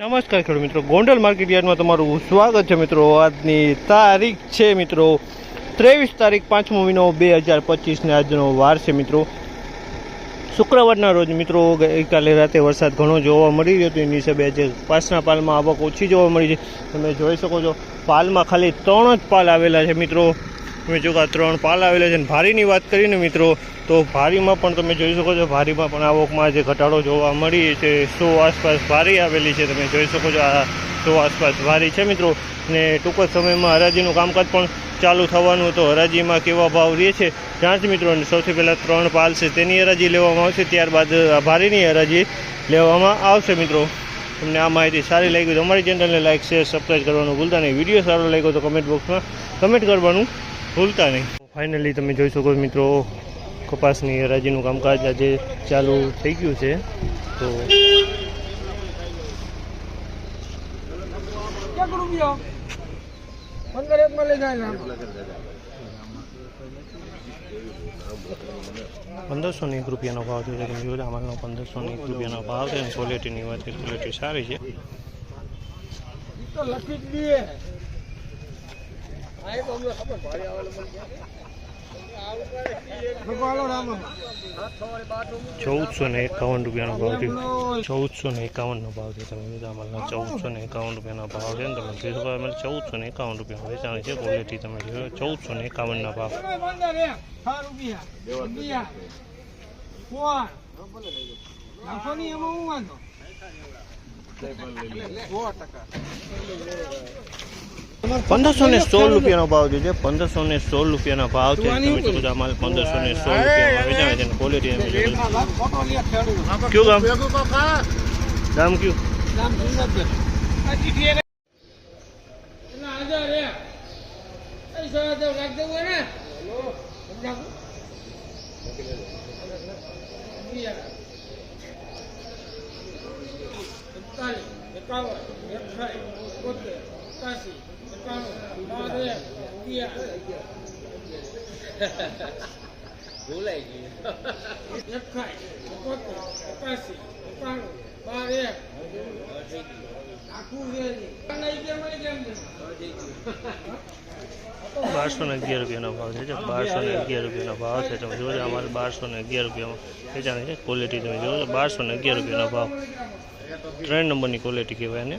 નમસ્કાર ખેડૂત મિત્રો, ગોંડલ માર્કેટ યાર્ડમાં તમારું સ્વાગત છે મિત્રો. આજની તારીખ છે મિત્રો, ત્રેવીસ તારીખ પાંચમો મહિનો બે હજાર પચીસને આજનો વાર છે મિત્રો. શુક્રવારના રોજ મિત્રો, ગઈકાલે રાતે વરસાદ ઘણો જોવા મળી રહ્યો હતો. એની હિસાબે આજે પાસના પાલમાં આવક ઓછી જોવા મળી છે. તમે જોઈ શકો છો, પાલમાં ખાલી ત્રણ જ પાલ આવેલા છે મિત્રો. તમે જો આ ત્રણ પાલ આવેલા છે અને ભારીની વાત કરીને મિત્રો, તો ભારીમાં પણ તમે જોઈ શકો છો, ભારીમાં પણ આવકમાં જે ઘટાડો જોવા મળી છે, સો આસપાસ ભારી આવેલી છે, તમે જોઈ શકો છો, આ સો આસપાસ ભારી છે મિત્રો. ને ટૂંક જ સમયમાં હરાજીનું કામકાજ પણ ચાલુ થવાનું તો હરાજીમાં કેવા ભાવ રહે છે ત્યાં જ મિત્રો. સૌથી પહેલાં ત્રણ પાલ છે, તેની હરાજી લેવામાં આવશે, ત્યારબાદ ભારીની હરાજી લેવામાં આવશે મિત્રો. તમને આ માહિતી સારી લાગી તો અમારી ચેનલને લાઈક, શેર સબસ્ક્રાઈબ કરવાનું ભૂલતા નહીં. વીડિયો સારો લાગ્યો તો કમેન્ટ બોક્સમાં કમેન્ટ કરવાનું ભૂલતા નહીં. ફાઇનલી તમે જોઈ શકો મિત્રો કપાસની હરાજીનું કામકાજ આજે ચાલુ થઈ ગયું છે. તો પંદરસો ને એક રૂપિયાનો ભાવ છે તમે જોયો અમારનો પંદરસો ને એક રૂપિયાનો ભાવ છે અને ક્વોલિટીની વાત કરીએ ક્વોલિટી સારી છે. તો લખી જ દઈએ આ એક અમને ખબર ભારી આવેલું મને ભગવાલો રામ ચૌદસો ને એકાવન રૂપિયાનો ભાવ છે. ચૌદસો ને એકાવનનો ભાવ છે. તમે જોયો ચૌદસો ને એકાવન રૂપિયાનો ભાવ છે. ને તમે શકો અમારે ચૌદસો ને એકાવન રૂપિયા વેચાણ છે ક્વોલિટી તમે જોયો. ચૌદસો ને એકાવનના ભાવ. સો પંદરસો ને સોળ રૂપિયાનો ભાવ છે પંદરસો ને સોળ રૂપિયાનો ભાવ છે. તમે શકો છો અમારે પંદરસો ને સોળ રૂપિયામાં છે ક્વોલિટી કયું ગામ? ગામ કયું? નામ સુંદર આ ચીઠી એને ના હજાર રે એ સો તો લાગ દેવું હોય ને સમજાવું એકતાલીસ એકાવન એકસાઠ છે બારસો ને અગિયાર રૂપિયાનો ભાવ છે બારસો ને અગિયાર રૂપિયાનો ભાવ છે તમે જોજો અમારે બારસો ને અગિયાર રૂપિયામાં વેચાણ છે ક્વોલિટી તમે જોજો બારસો ને અગિયાર રૂપિયાનો ભાવ. ત્રણ નંબરની ક્વોલિટી કહેવાય એને.